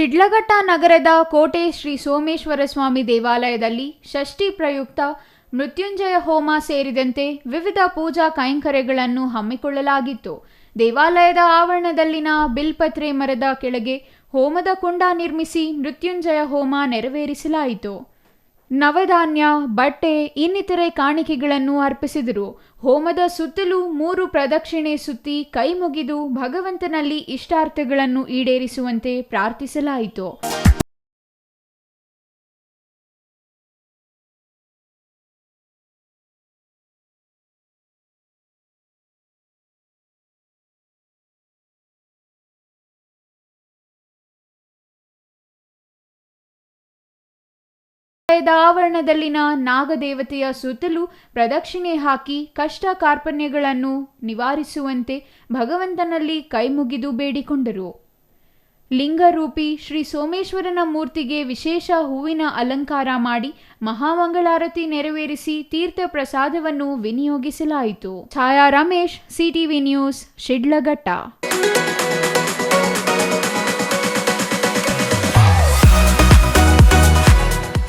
ಶಿಡ್ಲಘಟ್ಟ ನಗರದ ಕೋಟೆ ಶ್ರೀ ಸೋಮೇಶ್ವರ ಸ್ವಾಮಿ ದೇವಾಲಯದಲ್ಲಿ ಷಷ್ಠಿ ಪ್ರಯುಕ್ತ ಮೃತ್ಯುಂಜಯ ಹೋಮ ಸೇರಿದಂತೆ ವಿವಿಧ ಪೂಜಾ ಕೈಂಕರ್ಯಗಳನ್ನು ಹಮ್ಮಿಕೊಳ್ಳಲಾಗಿತ್ತು. ದೇವಾಲಯದ ಆವರಣದಲ್ಲಿನ ಬಿಲ್ಪತ್ರೆ ಮರದ ಕೆಳಗೆ ಹೋಮದ ಕುಂಡ ನಿರ್ಮಿಸಿ ಮೃತ್ಯುಂಜಯ ಹೋಮ ನೆರವೇರಿಸಲಾಯಿತು. ನವಧಾನ್ಯ, ಬಟ್ಟೆ, ಇನ್ನಿತರೆ ಕಾಣಿಕೆಗಳನ್ನು ಅರ್ಪಿಸಿದರು. ಹೋಮದ ಸುತ್ತಲೂ ಮೂರು ಪ್ರದಕ್ಷಿಣೆ ಸುತ್ತಿ ಕೈ ಮುಗಿದು ಭಗವಂತನಲ್ಲಿ ಇಷ್ಟಾರ್ಥಗಳನ್ನು ಈಡೇರಿಸುವಂತೆ ಪ್ರಾರ್ಥಿಸಲಾಯಿತು. ಆವರಣದಲ್ಲಿನ ನಾಗದೇವತೆಯ ಸುತ್ತಲೂ ಪ್ರದಕ್ಷಿಣೆ ಹಾಕಿ ಕಷ್ಟ ಕಾರ್ಪಣ್ಯಗಳನ್ನು ನಿವಾರಿಸುವಂತೆ ಭಗವಂತನಲ್ಲಿ ಕೈಮುಗಿದು ಬೇಡಿಕೊಂಡರು. ಲಿಂಗರೂಪಿ ಶ್ರೀ ಸೋಮೇಶ್ವರನ ಮೂರ್ತಿಗೆ ವಿಶೇಷ ಹೂವಿನ ಅಲಂಕಾರ ಮಾಡಿ ಮಹಾಮಂಗಳಾರತಿ ನೆರವೇರಿಸಿ ತೀರ್ಥ ಪ್ರಸಾದವನ್ನು ವಿನಿಯೋಗಿಸಲಾಯಿತು. Chhaya Ramesh CTV news, Shidlaghatta.